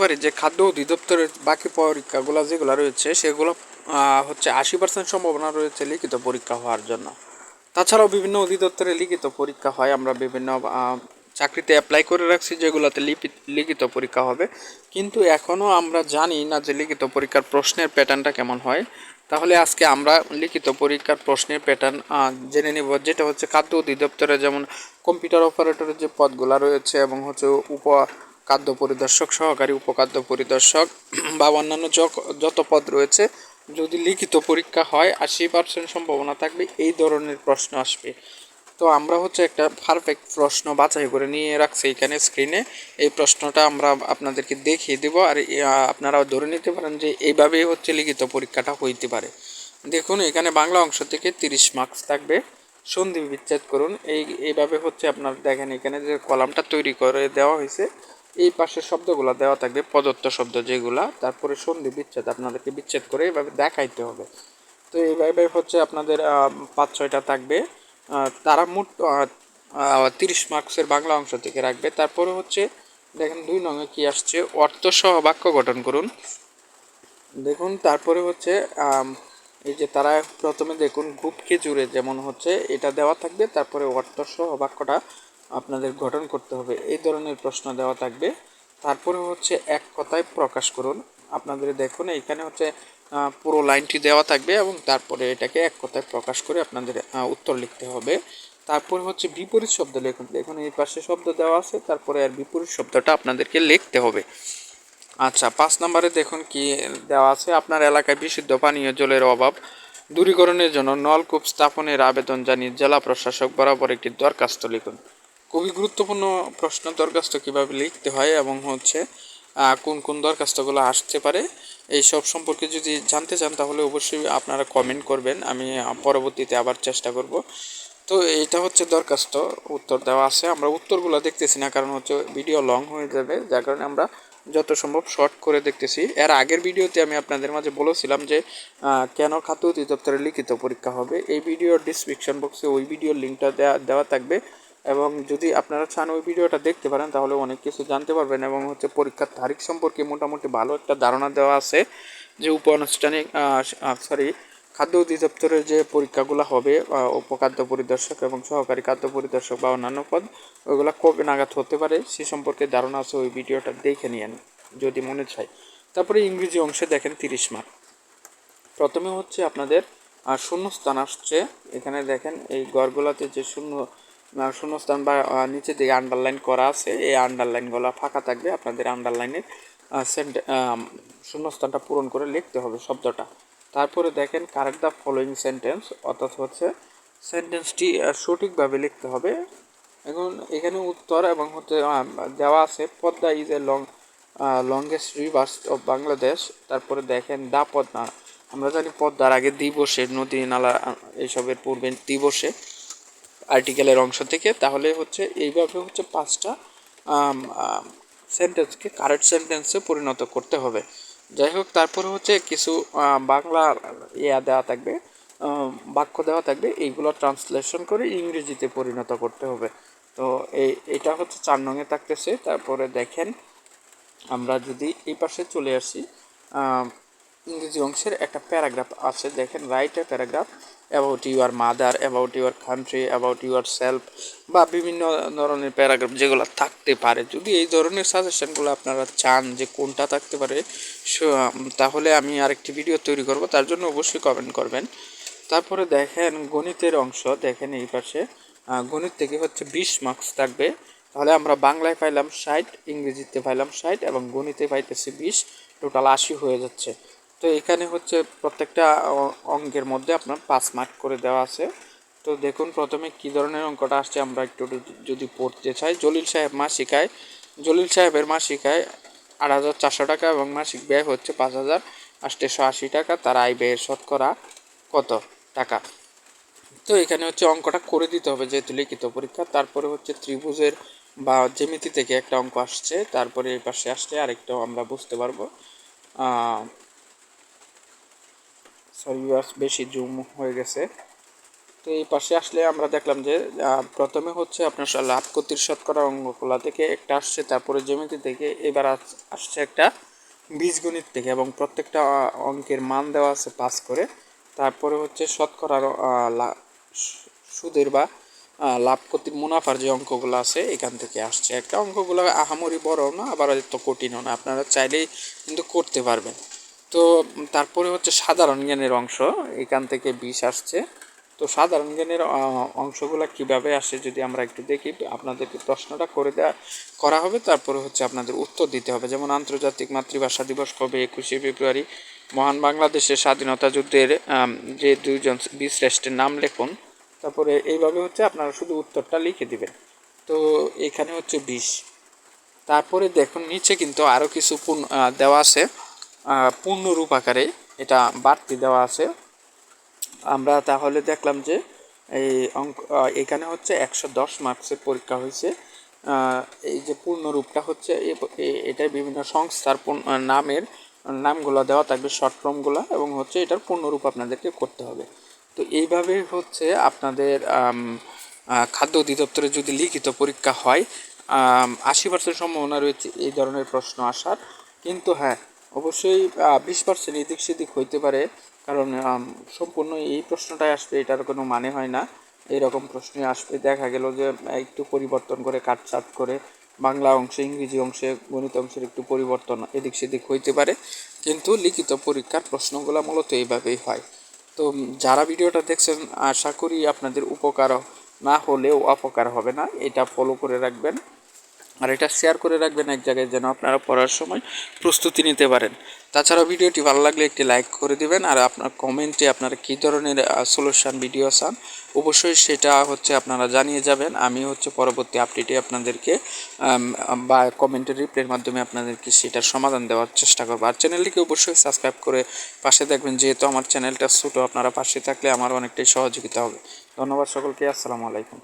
পারি যে খাদ্য অধিদপ্তরের বাকি পরীক্ষাগুলো যেগুলো রয়েছে, সেগুলো হচ্ছে আশি পার্সেন্ট সম্ভাবনা রয়েছে লিখিত পরীক্ষা হওয়ার জন্য। তাছাড়াও বিভিন্ন অধিদপ্তরে লিখিত পরীক্ষা হয়, আমরা বিভিন্ন চাকরিতে অ্যাপ্লাই করে রাখছি যেগুলোতে লিখিত পরীক্ষা হবে। কিন্তু এখনও আমরা জানি না যে লিখিত পরীক্ষার প্রশ্নের প্যাটার্নটা কেমন হয়। তাহলে আজকে আমরা লিখিত পরীক্ষার প্রশ্নের প্যাটার্ন জেনে নেব। যেটা হচ্ছে খাদ্য অধিদপ্তরে যেমন কম্পিউটার অপারেটরের যে পদগুলো রয়েছে এবং হচ্ছে উপ খাদ্য পরিদর্শক, সহকারী উপখাদ্য পরিদর্শক বা অন্যান্য যত পদ রয়েছে, যদি লিখিত পরীক্ষা হয়, আশি পার্সেন্ট সম্ভাবনা থাকবে, এই ধরনের প্রশ্ন আসবে। তো আমরা হচ্ছে একটা পারফেক্ট প্রশ্ন বাছাই করে নিয়ে রাখছি এখানে স্ক্রিনে এই প্রশ্নটা আমরা আপনাদেরকে দেখিয়ে দেব আর আপনারাও ধরে নিতে পারেন যে এইভাবেই হচ্ছে লিখিত পরীক্ষাটা হইতে পারে। দেখুন, এখানে বাংলা অংশ থেকে তিরিশ মার্কস থাকবে। সন্ধি বিচ্ছেদ করুন। এই, এইভাবে হচ্ছে আপনার দেখেন এখানে যে কলামটা তৈরি করে দেওয়া হয়েছে। এই পাশের শব্দগুলো দেওয়া থাকবে, প্রদত্ত শব্দ যেগুলা। তারপরে সন্ধি বিচ্ছেদ, আপনাদেরকে বিচ্ছেদ করে এইভাবে দেখাইতে হবে। তো এইভাবে হচ্ছে আপনাদের পাঁচ ছয়টা থাকবে। তারা মোট তিরিশ মার্কসের বাংলা অংশ থেকে রাখবে। তারপরে হচ্ছে, দেখেন দুই নঙে কি আসছে, অর্থ সহ বাক্য গঠন করুন। দেখুন, তারপরে হচ্ছে এই যে তারা প্রথমে দেখুন গ্রুপকে জুড়ে যেমন হচ্ছে, এটা দেওয়া থাকবে। তারপরে অর্থ সহ বাক্যটা আপনাদের গঠন করতে হবে। এই ধরনের প্রশ্ন দেওয়া থাকবে। তারপরে হচ্ছে এক কথায় প্রকাশ করুন। আপনাদের দেখুন এখানে হচ্ছে পুরো লাইনটি দেওয়া থাকবে এবং তারপরে এটাকে এক কথায় প্রকাশ করে আপনাদের উত্তর লিখতে হবে। তারপরে হচ্ছে বিপরীত শব্দ লিখুন। দেখুন, এই পাশে শব্দ দেওয়া আছে, তারপরে আর বিপরীত শব্দটা আপনাদেরকে লিখতে হবে। আচ্ছা পাঁচ নম্বরে দেখুন কি দেওয়া আছে। আপনার এলাকায় বিশুদ্ধ পানীয় জলের অভাব, দূরীকরণের জন্য নলকূপ স্থাপনের আবেদন জানিয়ে জেলা প্রশাসক বরাবর একটি দরখাস্ত লিখুন। খুবই গুরুত্বপূর্ণ প্রশ্ন, দরখাস্ত কীভাবে লিখতে হয় এবং হচ্ছে কোন কোন দরখাস্তগুলো আসতে পারে এই সব সম্পর্কে যদি জানতে চান তাহলে অবশ্যই আপনারা কমেন্ট করবেন, আমি পরবর্তীতে আবার চেষ্টা করব। তো এটা হচ্ছে দরখাস্ত, উত্তর দেওয়া আছে, আমরা উত্তরগুলো দেখতেছি না কারণ হচ্ছে ভিডিও লং হয়ে যাবে, যার কারণে আমরা যত সম্ভব শর্ট করে দেখতেছি। এর আগের ভিডিওতে আমি আপনাদের মাঝে বলেছিলাম যে কেন খাদ্য অধিদপ্তরে লিখিত পরীক্ষা হবে, এই ভিডিওর ডিসক্রিপশন বক্সে ওই ভিডিওর লিঙ্কটা দেওয়া দেওয়া থাকবে। এবং যদি আপনারা চান ওই ভিডিওটা দেখতে পারেন তাহলে অনেক কিছু জানতে পারবেন এবং হচ্ছে পরীক্ষার তারিখ সম্পর্কে মোটামুটি ভালো একটা ধারণা দেওয়া আছে যে উপ আনুষ্ঠানিক সরি খাদ্য অধিদপ্তরের যে পরীক্ষাগুলো হবে উপখাদ্য পরিদর্শক এবং সহকারী খাদ্য পরিদর্শক বা অন্যান্য পদ ওইগুলো কবে নাগাদ হতে পারে সে সম্পর্কে ধারণা আছে ওই ভিডিওটা দেখে নিয়েন যদি মনে চায়। তারপরে ইংরেজি অংশে দেখেন তিরিশ মার্ক। প্রথমে হচ্ছে আপনাদের আহ, শূন্যস্থান আসছে এখানে দেখেন এই গড়গুলাতে যে শূন্য শূন্যস্থান বা নিচের দিকে আন্ডারলাইন করা আছে। এই আন্ডারলাইনগুলো ফাঁকা থাকবে আপনাদের আন্ডারলাইনের সেন্ট শূন্যস্থানটা পূরণ করে লিখতে হবে শব্দটা। তারপরে দেখেন কারেক্ট দ্য ফলোয়িং সেন্টেন্স অর্থাৎ হচ্ছে সেন্টেন্সটি সঠিকভাবে লিখতে হবে। এখন এখানে উত্তর এবং আহ, দেওয়া আছে Padma is a long longest rivers of Bangladesh তারপরে দেখেন দা পদ্মা। আমরা জানি পদ্মার আগে দিবসে নদী নালা এইসবের পূর্বে দিবসে আর্টিকেলের অংশ থেকে, তাহলে হচ্ছে এইভাবে হচ্ছে পাঁচটা সেন্টেন্সকে কারেক্ট সেন্টেন্সে পরিণত করতে হবে। যাই হোক, তারপরে হচ্ছে কিছু বাংলা ইয়া দেওয়া থাকবে বাক্য দেওয়া থাকবে, এইগুলো ট্রান্সলেশন করে ইংরেজিতে পরিণত করতে হবে। তো এই এটা হচ্ছে চার নঙে থাকতেছে। তারপরে দেখেন, আমরা যদি এই পাশে চলে আসি ইংরেজি অংশের একটা প্যারাগ্রাফ আছে। দেখেন write a paragraph about your mother about your country about yourself বা বিভিন্ন ধরনের প্যারাগ্রাফ যেগুলো থাকতে পারে। যদি এই ধরনের সাজেশনগুলো আপনারা চান যে কোনটা থাকতে পারে তাহলে আমি আরেকটি ভিডিও তৈরি করব, তার জন্য অবশ্যই কমেন্ট করবেন। তারপরে দেখেন গণিতের অংশ, দেখেন এই পাশে। গণিত থেকে হচ্ছে বিশ মার্কস থাকবে। তাহলে আমরা বাংলায় পাইলাম ষাট, ইংরেজিতে পাইলাম ষাট এবং গণিতে পাইতেছি বিশ টোটাল আশি হয়ে যাচ্ছে। তো এখানে হচ্ছে প্রত্যেকটা অঙ্কের মধ্যে আপনার পাঁচ মার্ক করে দেওয়া আছে। তো দেখুন, প্রথমে কি ধরনের অঙ্কটা আসছে আমরা একটু যদি পড়তে চাই। জলিল সাহেব মাসিকায়, জলিল সাহেবের মাসিকায় আট হাজার চারশো টাকা এবং মাসিক ব্যয় হচ্ছে পাঁচ হাজার আটশো আশি টাকা। তার আয় ব্যয়ের শতকরা কত টাকা? তো এখানে হচ্ছে অঙ্কটা করে দিতে হবে যেহেতু লিখিত পরীক্ষা। তারপরে হচ্ছে ত্রিভুজের বা জ্যামিতি থেকে একটা অঙ্ক আসছে। তারপরে এই পাশে আসলে আরেকটাও আমরা বুঝতে পারব। সরি বেশি জুম হয়ে গেছে। তো এই পাশে আসলে আমরা দেখলাম যে প্রথমে হচ্ছে আপনার স- লাভ ক্ষতির শতকরা অঙ্কগুলা থেকে একটা আসছে তারপরে জ্যামিতি থেকে এবার আস- আসছে একটা বীজগণিত থেকে এবং প্রত্যেকটা অঙ্কের মান দেওয়া আছে পাস করে। তারপরে হচ্ছে শতকরার আহ, সুদের বা লাভ ক্ষতির মুনাফার যে অঙ্কগুলো আছে এখান থেকে আসছে। একটা অঙ্কগুলো আহামরি বড় না আবার এত কঠিনও না। আপনারা চাইলেই কিন্তু করতে পারবেন। তো তারপরে হচ্ছে সাধারণ জ্ঞানের অংশ, এখান থেকে বিষ আসছে। তো সাধারণ জ্ঞানের অংশগুলো কীভাবে আসে যদি আমরা একটু দেখি, আপনাদেরকে প্রশ্নটা করে দেওয়া করা হবে, তারপরে হচ্ছে আপনাদের উত্তর দিতে হবে। যেমন আন্তর্জাতিক মাতৃভাষা দিবস কবে? একুশে ফেব্রুয়ারি। মহান বাংলাদেশের স্বাধীনতা যুদ্ধের যে দুইজন বীরশ্রেষ্ঠের নাম লেখুন, তারপরে এইভাবে হচ্ছে আপনারা শুধু উত্তরটা লিখে দিবেন। তো এখানে হচ্ছে বিষ। তারপরে দেখুন, নিচে কিন্তু আরও কিছু দেওয়া আছে। পূর্ণরূপ আকারে এটা বাড়তি দেওয়া আছে। আমরা তাহলে দেখলাম যে এই অঙ্ক এখানে হচ্ছে একশো দশ মার্কসের পরীক্ষা হয়েছে। এই যে পূর্ণরূপটা হচ্ছে, এ- এ- এটার বিভিন্ন সংস্থার নামের নামগুলো দেওয়া থাকবে, শর্ট ফর্মগুলো, এবং হচ্ছে এটার পূর্ণরূপ আপনাদেরকে করতে হবে। তো এইভাবে হচ্ছে আপনাদের খাদ্য অধিদপ্তরে যদি লিখিত পরীক্ষা হয় আশি পার্সেন্ট সম্ভাবনা রয়েছে এই ধরনের প্রশ্ন আসার। কিন্তু হ্যাঁ অবশ্যই বিশ পার্সেন্ট এদিক সেদিক হইতে পারে, কারণ সম্পূর্ণ এই প্রশ্নটাই আসবে, এটার কোনো মানে হয় না। এইরকম প্রশ্নই আসবে, দেখা গেল যে, একটু পরিবর্তন করে কাটছাট করে বাংলা অংশে, ইংরেজি অংশে, গণিত অংশের একটু পরিবর্তন এদিক সেদিক হইতে পারে, কিন্তু লিখিত পরীক্ষার প্রশ্নগুলো মূলত এইভাবেই হয়। তো যারা ভিডিওটা দেখছেন, আশা করি আপনাদের উপকার না হলেও অপকার হবে না, এটা ফলো করে রাখবেন। আর এটা শেয়ার করে রাখবেন এক জায়গায় যেন আপনারা পড়ার সময় প্রস্তুতি নিতে পারেন। তাছাড়া ভিডিওটি ভালো লাগলে একটি লাইক করে দিবেন আর আপনার কমেন্টে আপনারা কী ধরনের সলিউশন ভিডিও চান, অবশ্যই সেটা হচ্ছে আপনারা জানিয়ে যাবেন। আমি হচ্ছে পরবর্তী আপডেটে আপনাদেরকে বা কমেন্টের রিপ্লের মাধ্যমে আপনাদেরকে সেটার সমাধান দেওয়ার চেষ্টা করব। আর চ্যানেলটিকে অবশ্যই সাবস্ক্রাইব করে পাশে দেখবেন, যেহেতু আমার চ্যানেলটা ছোটো, আপনারা পাশে থাকলে আমার অনেকটাই সহযোগিতা হবে। ধন্যবাদ সকলকে, আসসালামু আলাইকুম।